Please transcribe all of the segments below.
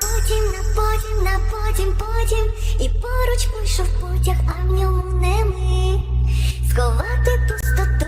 потім, на потім, на потім, потім, і поруч пройшов потяг, а в ньому не ми. Сховати пустоту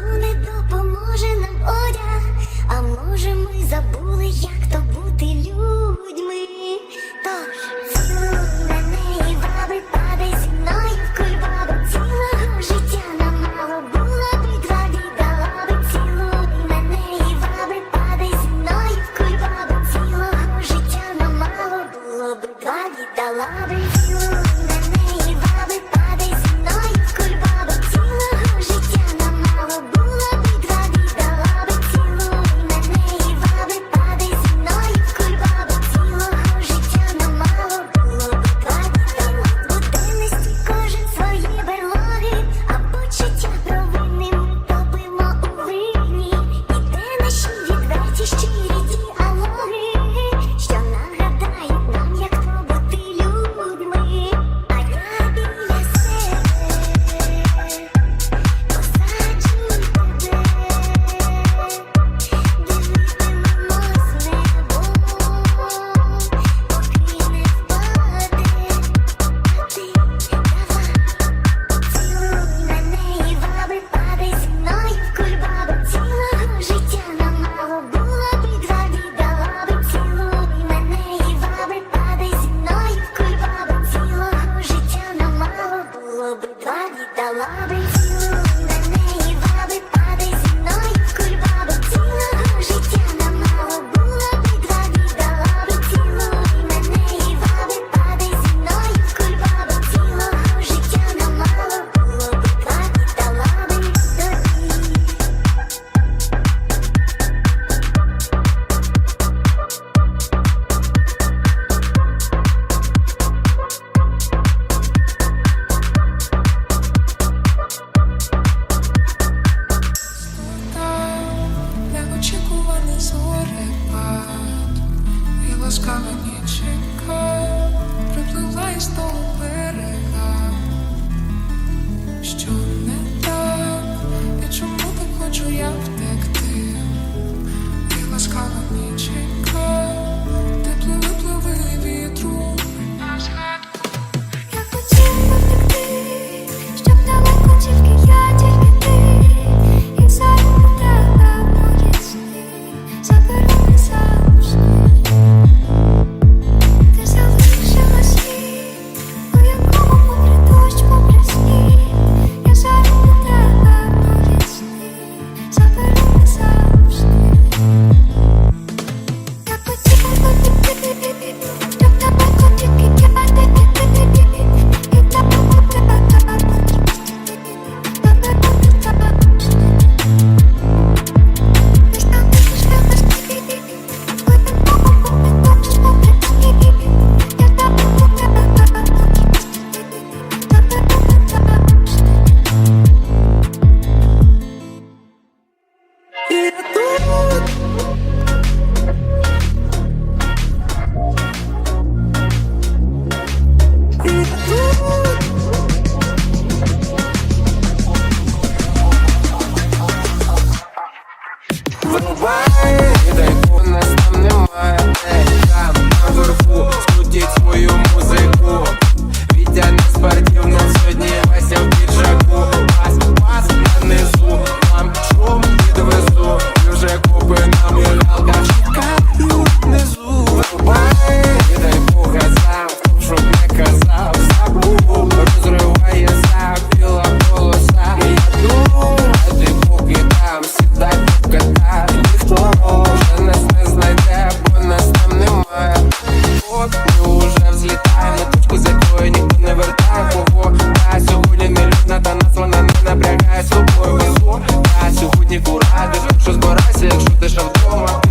coming. чути, що вдома.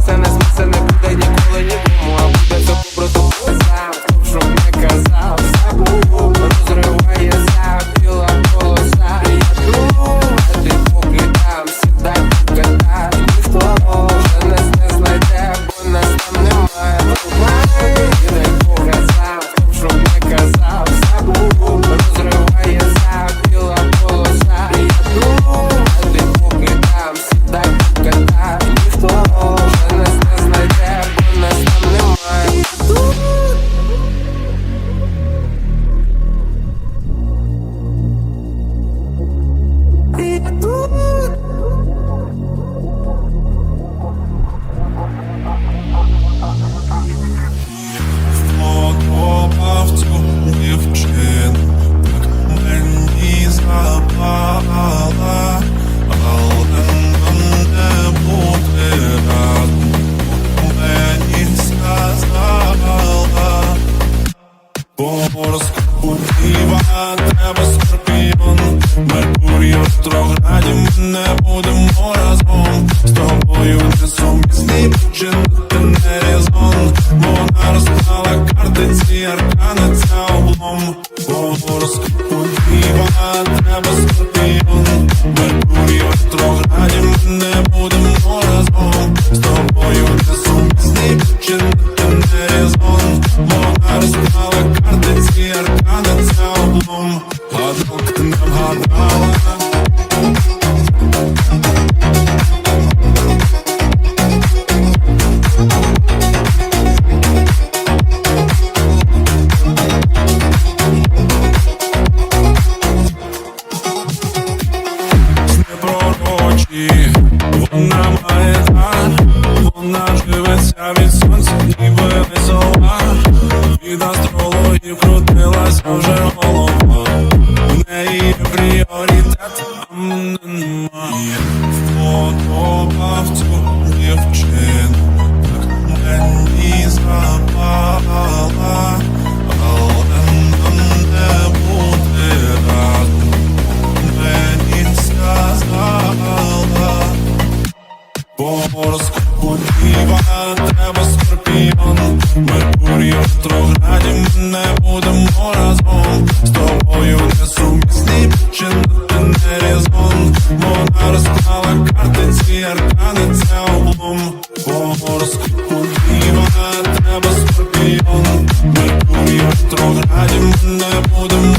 Вподобав цю дівчину, так мені запала, але не буде разом мені сказала гороскопу діва, тебе скорпіон. Меркурій в ретрограді, ми не будемо разом. З тобою не сумісні починати не резон Вона розклала карти, ці аркани, це облом По гороскопу діва, тебе скорпіон. Меркурій в ретрограді, ми не будемо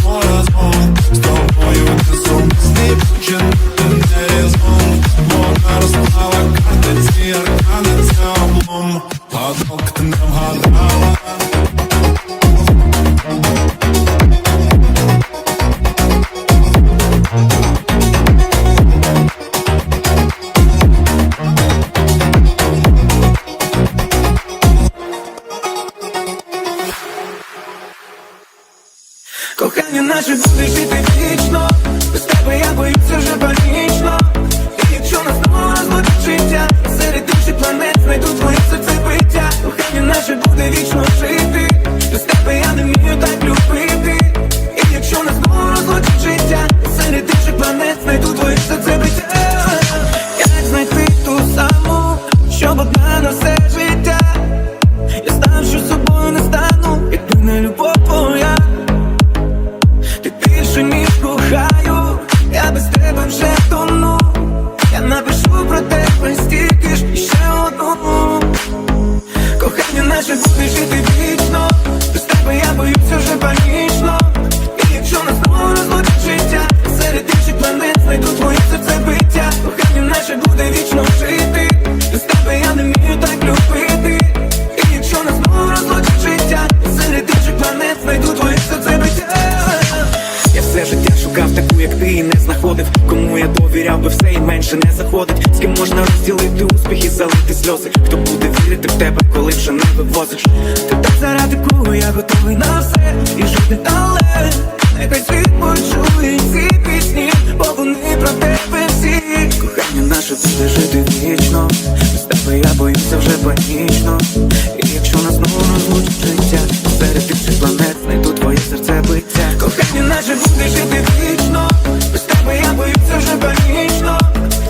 я довіряв би все і менше не заходить. З ким можна розділити успіх і залити сльози. Хто буде вірити в тебе, коли вже не вивозиш. Ти так заради кого я готовий на все і жити але Нехай світ почує ці пісні, бо вони про тебе всі. Кохання наше буде жити вічно. Без тебе я боюся вже панічно. І якщо нас знову розлучить життя, серед інших планет знайду. Кохання наше буде жити вічно. Без тебе я боюся вже панічно.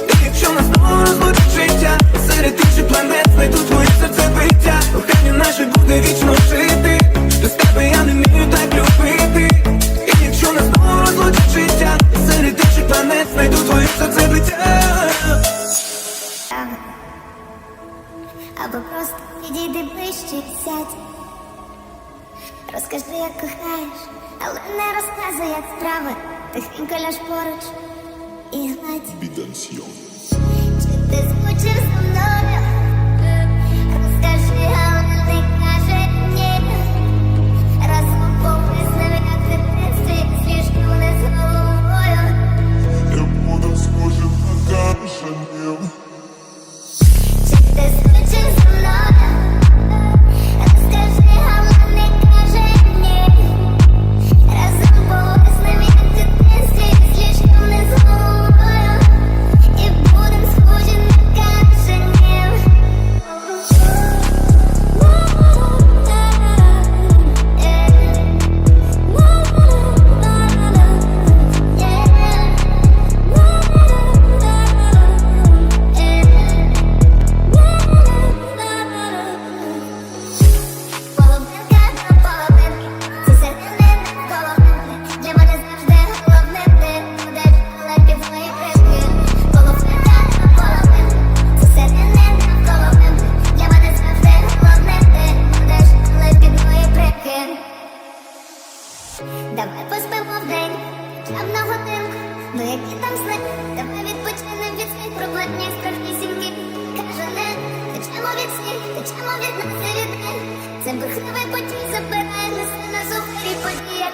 І якщо нас знову розлучить життя, серед інших планет знайду твоє серце биття. Кохання наше буде вічно жити. Без тебе я не вмію так любити. І якщо нас знову розлучить життя, серед інших планет знайду твоє серце биття. Або просто підійди ближче сядь. Розкажи, як кохаєш, але не розказуй, як справи. Тихенько ляж поруч і гладь. Чи ти скучив за мною? Розкажи, але не каже ні. Разом як в свіжку не з головою. Я буду схожим на годинку, ну які там сни, давай відпочинем від своїх проблем, ні страшні сімки. Каже, не, течемо від сніг, течемо від нас і від них. Це бурхливий потік забирає, несе на зухварі події, я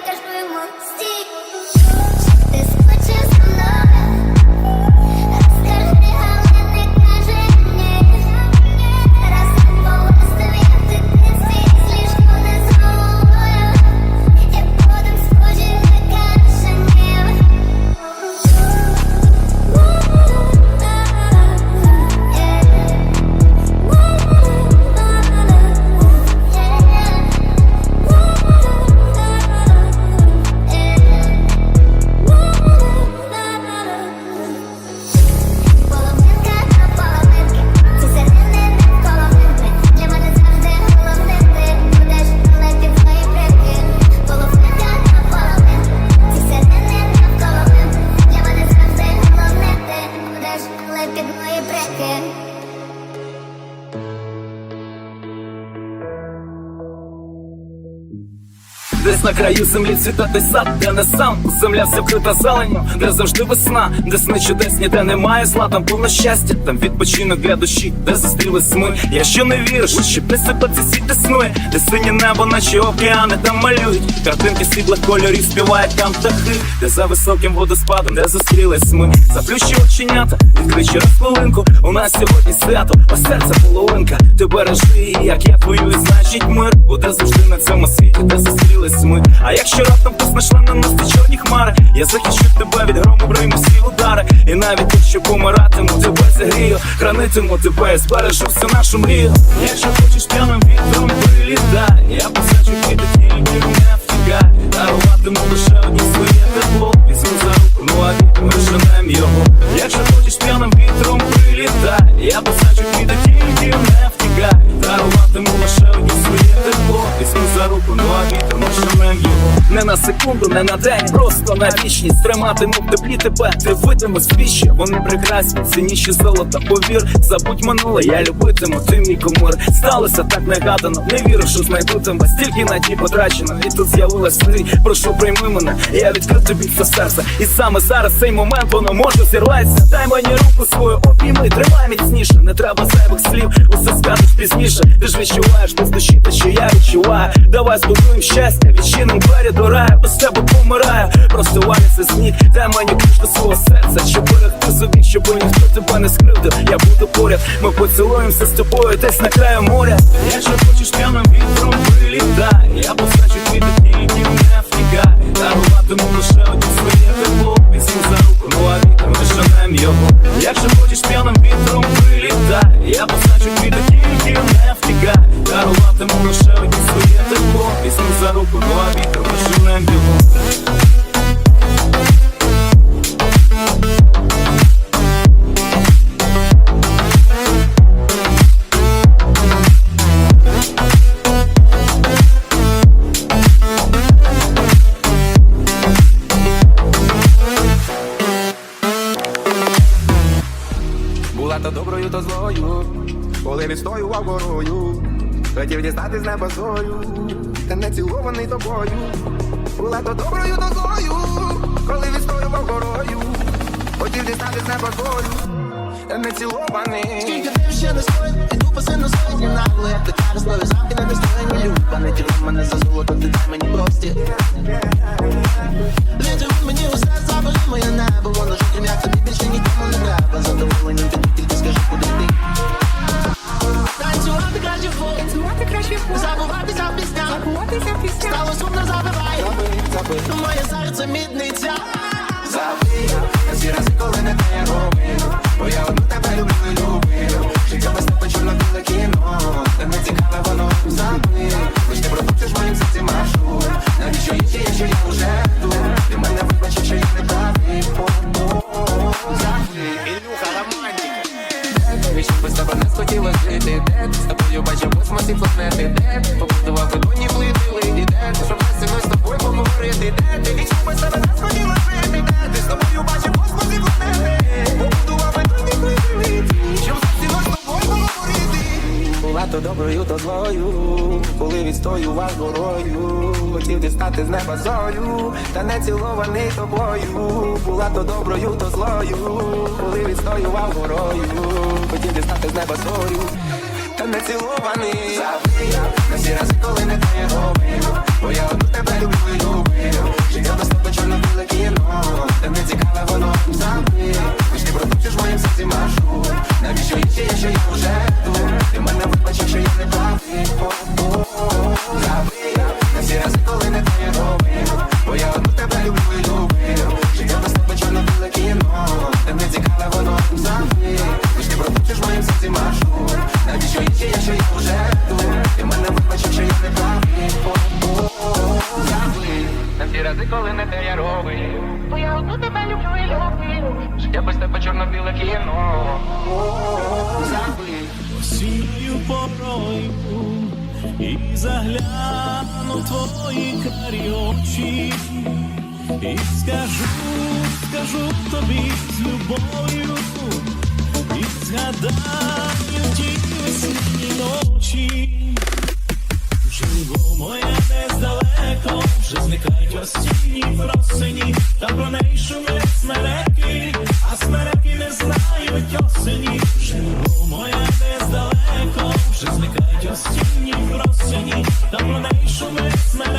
на краю землі цвітати сад, де не сам земля вся вкрита зеленню, де завжди весна, де сни чудесні, де немає зла, там повно щастя, там відпочинок для душі, де зустрілись ми. Якщо не віриш, що не себе цей світ існує, де синє небо, наче океани там малюють. Картинки світлих кольорів співають там птахи, де за високим водоспадом, де зустрілись ми. Заплющи оченята, відкрий ще хвилинку. У нас сьогодні свято, а серце половинка. Ти бережи, як я твою, і значить мир буде завжди на цьому світі, де зустрілись ми. А якщо раптом нашле на нас ті чорні хмари, я захищу тебе від грому, прийму всі удари. І навіть якщо помиратиму, тебе зігрію, хранитиму тебе, і збережу всю нашу мрію. Якщо хочеш п'яним вітром прилітай, я посаджу квіти, тільки не втікай. Даруватиму лише одні своє тепло. Візьму за руку, ну а вітер ми женем його. Якщо хочеш п'яним вітром прилітай, я посаджу квіти, тільки не втікай. Даруватиму лише одні своє тепло. Візьму за руку, ну а вітер ми. Не на секунду, не на день, просто на вічність. Триматиму в теплі тебе, ти витиму свіжі. Вони прекрасні, цінніші золота, повір. Забудь минуле, я любитиму, ти мій кумир. Сталося так негадано, не вірю, що знайду тебе. Стільки надій потрачено, і тут з'явилась ти. Прошу прийми мене, я відкрив тобі все серце. І саме зараз цей момент воно може зірватися. Дай мені руку свою, обійми, тримай міцніше, не треба зайвих слів, усе скажеш пізніше. Ти ж відчуваєш без душі, те, що я відчуваю. Давай збудуємо щастя, відчиним двері до после тебе помираю. Просто валяться сніг, дай мені ключ свого серця, щоб берегти собі, щоб ніхто тебе не скривдив. Я буду поряд, ми поцілуємося з тобою десь на краю моря. Якщо хочеш п'яним вітром прилітай, я посачу квіти, тільки не Була то доброю, то злою, коли відстоював горою, хотів дістати з неба зою, не цілований. Скільки ти ще не стоїть, іду по сину сотні нагло Як ти кажеш, слові замки не достойні Люба, не тіли мене за золото, ти дай мені прості. Відчуй мені усе, забери моє небо. Воно жовтим, як тобі більше нікому не треба. Задоволенням піду, тільки скажи, куди ти Танцювати краще Танцювати краще фу, Забуватися в піснях забуватися в піснях. Стало сумно, забивай. Моє серце мідниця. Забий, всі рази, коли не те робив, бо я одну тебе люблю і любив. Життя без тебе чорно-біле кіно, та не цікаве воно. Забив, Лиш ти пропустиш моїм серці маршрут, стану твої карі очі, і скажу, скажу тобі з любов'ю, і згадаю ті весні ночі, Живо моя десь далеко, вже зникають осінні просині, та про неї шумлять смереки, а смереки не знають осені, Живо моя десь далеко, вже зникають осінні просині. Та вони шумить мене.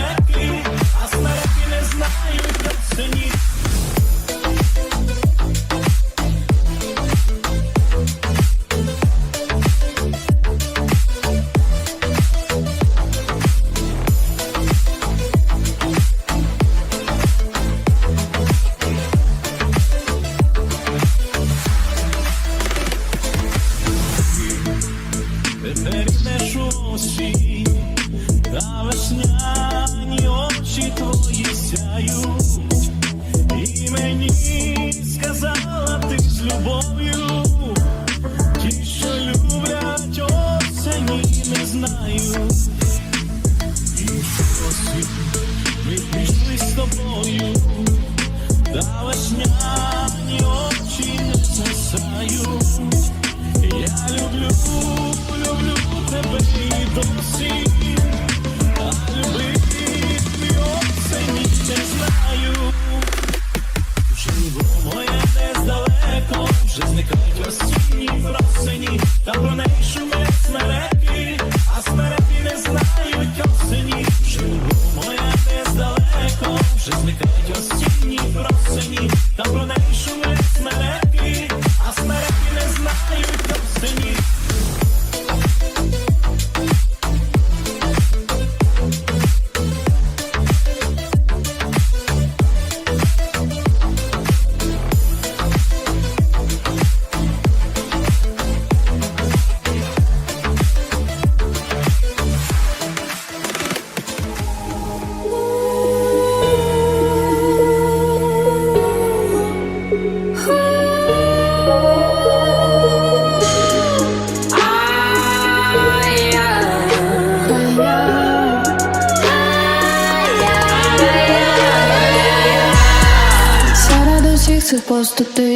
просто ти.